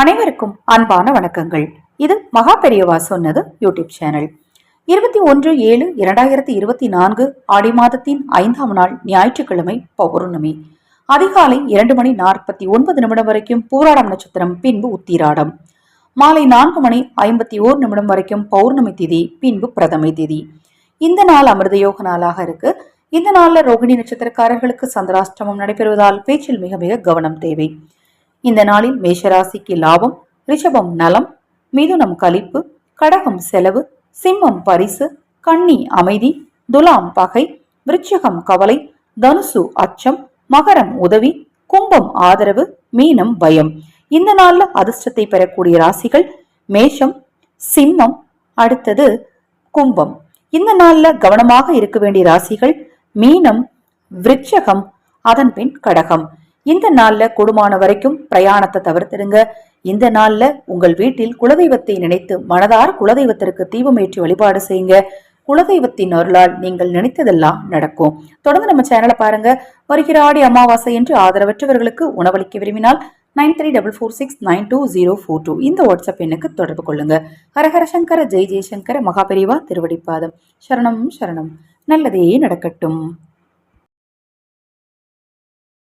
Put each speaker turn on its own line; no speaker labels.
அனைவருக்கும் அன்பான வணக்கங்கள். இது மகா பெரியவா சொன்னது யூடியூப் சேனல். இருபத்தி ஒன்று ஏழு இரண்டாயிரத்தி இருபத்தி நான்கு ஆடி மாதத்தின் ஐந்தாம் நாள் ஞாயிற்றுக்கிழமை பௌர்ணமி. அதிகாலை இரண்டு மணி நாற்பத்தி ஒன்பது நிமிடம் வரைக்கும் பூராடம் நட்சத்திரம் பின்பு உத்திராடம். மாலை நான்கு மணி ஐம்பத்தி ஓர் நிமிடம் வரைக்கும் பௌர்ணமி திதி பின்பு பிரதமை திதி. இந்த நாள் அமிர்த யோக நாளாக இருக்கு. இந்த நாளில் ரோகிணி நட்சத்திரக்காரர்களுக்கு சந்திராஷ்டமம் நடைபெறுவதால் பேச்சில் மிக மிக கவனம் தேவை. இந்த நாளில் மேஷராசிக்கு லாபம் ரிஷபம் நலம் மிதுனம் கழிப்பு கடகம் செலவு சிம்மம் பரிசு கன்னி அமைதி துலாம் பகை விருச்சிகம் கவலை தனுசு அச்சம் மகரம் உதவி கும்பம் ஆதரவு மீனம் பயம். இந்த நாள்ல அதிர்ஷ்டத்தை பெறக்கூடிய ராசிகள் மேஷம் சிம்மம் அடுத்தது கும்பம். இந்த நாள்ல கவனமாக இருக்க வேண்டிய ராசிகள் மீனம் விருட்சகம் அதன் பின் கடகம். இந்த நாள்ல கூடுமான வரைக்கும் பிரயாணத்தை தவிர்த்துடுங்க. இந்த நாள்ல உங்கள் வீட்டில் குலதெய்வத்தை நினைத்து மனதார குலதெய்வத்திற்கு தீபமேற்றி வழிபாடு செய்யுங்க. குலதெய்வத்தின் அருளால் நீங்கள் நினைத்ததெல்லாம் நடக்கும். தொடர்ந்து நம்ம சேனலை பாருங்க. வருகிற ஆடி அமாவாசை என்று ஆதரவற்றவர்களுக்கு உணவளிக்க விரும்பினால் nine three double four six nine two zero four two இந்த வாட்ஸ்அப் எண்ணுக்கு தொடர்பு கொள்ளுங்க. ஹரஹர சங்கர ஜெய் ஜெய்சங்கர மகாபெரிவா திருவடிப்பாதம். சரணம் சரணம். நல்லதே நடக்கட்டும்.